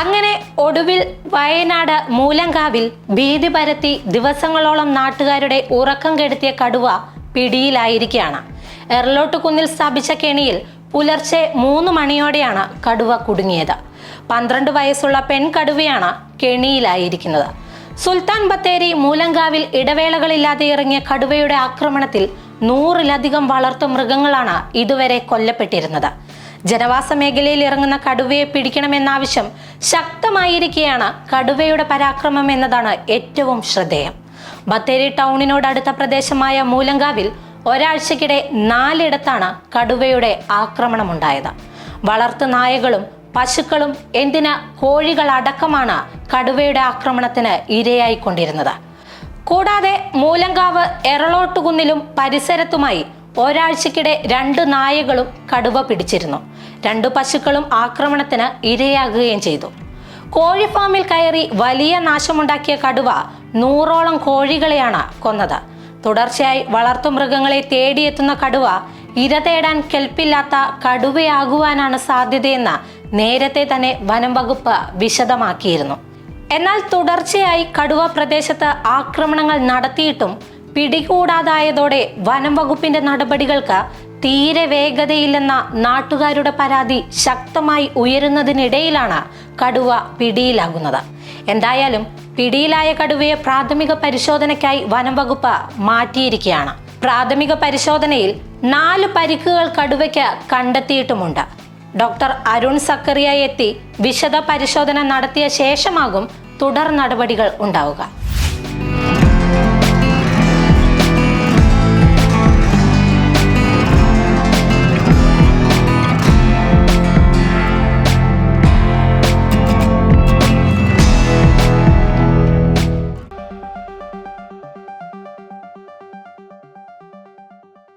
അങ്ങനെ ഒടുവിൽ വയനാട് മൂലങ്കാവിൽ ഭീതി പരത്തി ദിവസങ്ങളോളം നാട്ടുകാരുടെ ഉറക്കം കെടുത്തിയ കടുവ പിടിയിലായിരിക്കുകയാണ്. എറലോട്ടുകുന്നിൽ സ്ഥാപിച്ച കെണിയിൽ പുലർച്ചെ മൂന്ന് മണിയോടെയാണ് കടുവ കുടുങ്ങിയത്. പന്ത്രണ്ട് വയസ്സുള്ള പെൺകടുവയാണ് കെണിയിലായിരിക്കുന്നത്. സുൽത്താൻ ബത്തേരി മൂലങ്കാവിൽ ഇടവേളകളില്ലാതെ ഇറങ്ങിയ കടുവയുടെ ആക്രമണത്തിൽ നൂറിലധികം വളർത്തു മൃഗങ്ങളാണ് ഇതുവരെ കൊല്ലപ്പെട്ടിരുന്നത്. ജനവാസ മേഖലയിൽ ഇറങ്ങുന്ന കടുവയെ പിടിക്കണമെന്ന ആവശ്യം ശക്തമായിരിക്കെയാണ് കടുവയുടെ പരാക്രമം എന്നതാണ് ഏറ്റവും ശ്രദ്ധേയം. ബത്തേരി ടൗണിനോടടുത്ത പ്രദേശമായ മൂലങ്കാവിൽ ഒരാഴ്ചക്കിടെ നാലിടത്താണ് കടുവയുടെ ആക്രമണമുണ്ടായത്. വളർത്തു നായകളും പശുക്കളും എന്തിന് കോഴികളടക്കമാണ് കടുവയുടെ ആക്രമണത്തിന് ഇരയായിക്കൊണ്ടിരുന്നത്. കൂടാതെ മൂലങ്കാവ് എറളോട്ടുകുന്നിലും പരിസരത്തുമായി ഒരാഴ്ചക്കിടെ രണ്ട് നായകളും കടുവ പിടിച്ചിരുന്നു. രണ്ടു പശുക്കളും ആക്രമണത്തിന് ഇരയാകുകയും ചെയ്തു. കോഴി ഫാമിൽ കയറി വലിയ നാശമുണ്ടാക്കിയ കടുവ നൂറോളം കോഴികളെയാണ് കൊന്നത്. തുടർച്ചയായി വളർത്തുമൃഗങ്ങളെ തേടിയെത്തുന്ന കടുവ ഇര തേടാൻ കെൽപ്പില്ലാത്ത കടുവയാകുവാനാണ് സാധ്യതയെന്ന് നേരത്തെ തന്നെ വനം വകുപ്പ് വിശദമാക്കിയിരുന്നു. എന്നാൽ തുടർച്ചയായി കടുവ പ്രദേശത്ത് ആക്രമണങ്ങൾ നടത്തിയിട്ടും പിടികൂടാതായതോടെ വനം വകുപ്പിന്റെ നടപടികൾക്ക് തീരെ വേഗതയില്ലെന്ന നാട്ടുകാരുടെ പരാതി ശക്തമായി ഉയരുന്നതിനിടയിലാണ് കടുവ പിടിയിലാകുന്നത്. എന്തായാലും പിടിയിലായ കടുവയെ പ്രാഥമിക പരിശോധനയ്ക്കായി വനം വകുപ്പ് മാറ്റിയിരിക്കുകയാണ്. പ്രാഥമിക പരിശോധനയിൽ നാല് പരിക്കുകൾ കടുവയ്ക്ക് കണ്ടെത്തിയിട്ടുമുണ്ട്. ഡോക്ടർ അരുൺ സക്കറിയ എത്തി വിശദ പരിശോധന നടത്തിയ ശേഷമാകും തുടർ നടപടികൾ ഉണ്ടാവുക.